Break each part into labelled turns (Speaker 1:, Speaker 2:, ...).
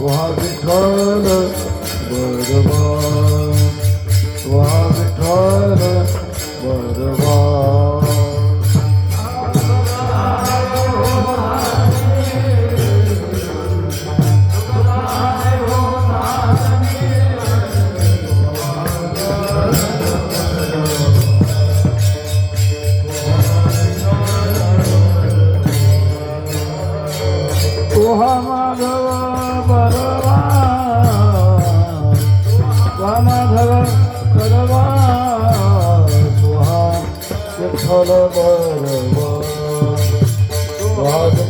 Speaker 1: Muhabbet kana barama Vitthal બરવા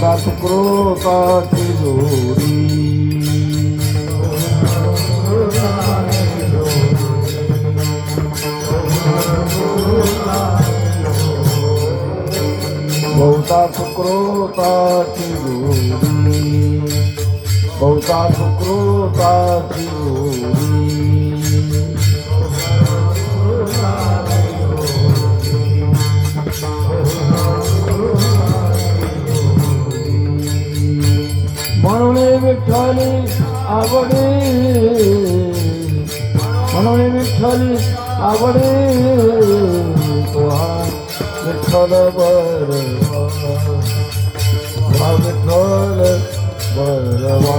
Speaker 1: da sucrota tesouri. Volta sucrota tesouri. Volta sucrota tesouri. মিঠালি আবরে। মনে মিঠালি আবরে। মিঠল বরে মিঠল বরবা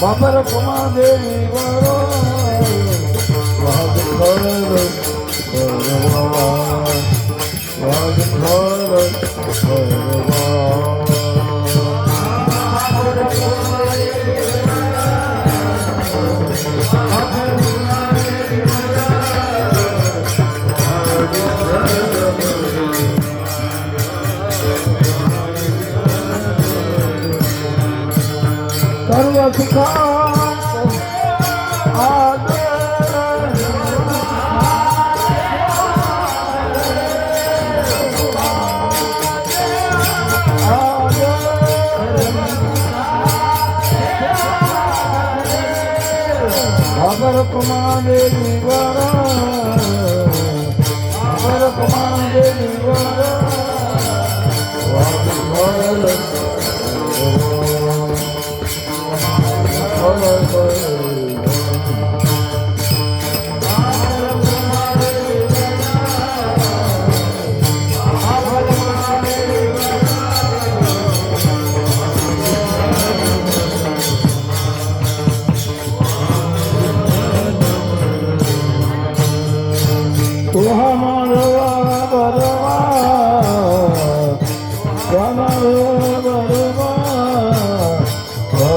Speaker 1: બાબર કુમા દેવી વરો ખબર કુમારે નિવારા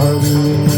Speaker 1: Hallelujah.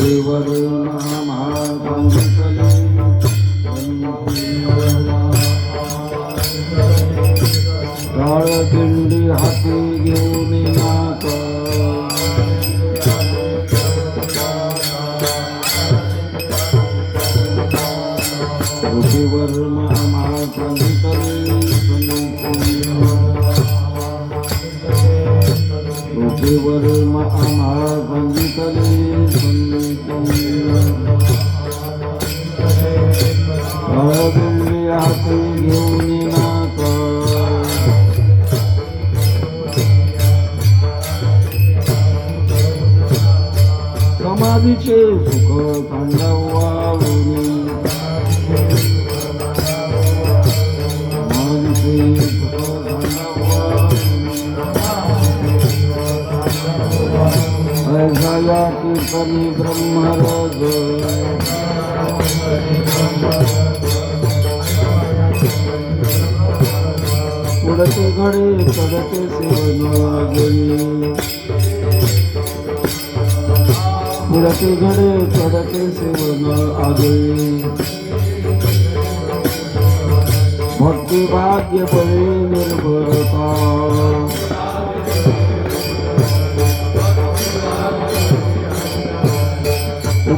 Speaker 1: ಶಿವರುಣಾ परिब्रह्म रघु उड़ते घड़े चढ़ते सेवनागरी उड़ते घड़े चढ़ते से आ भक्ति भाग्य पर निर्भरता।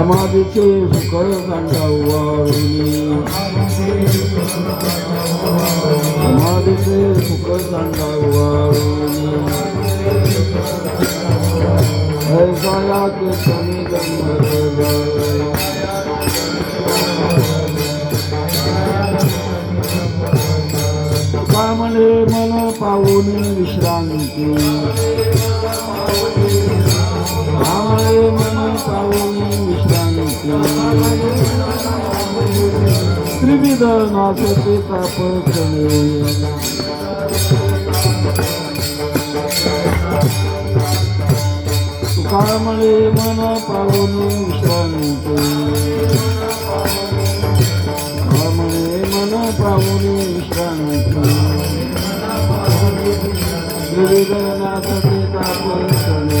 Speaker 1: समाधीचे सुकर दांडावरुणी समाधीचे सुकर दांडावरुणी ऐसाया के समी कामले मन विश्रांती. প্রতি পাপ করিও না কামলে মন পাবন শান্তি কামলে মন পাবন শান্তি গুরুদনাথ পিতা পুরুষণে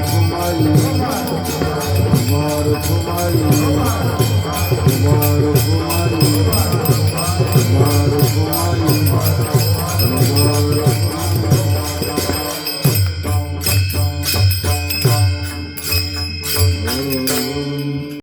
Speaker 1: তোমায়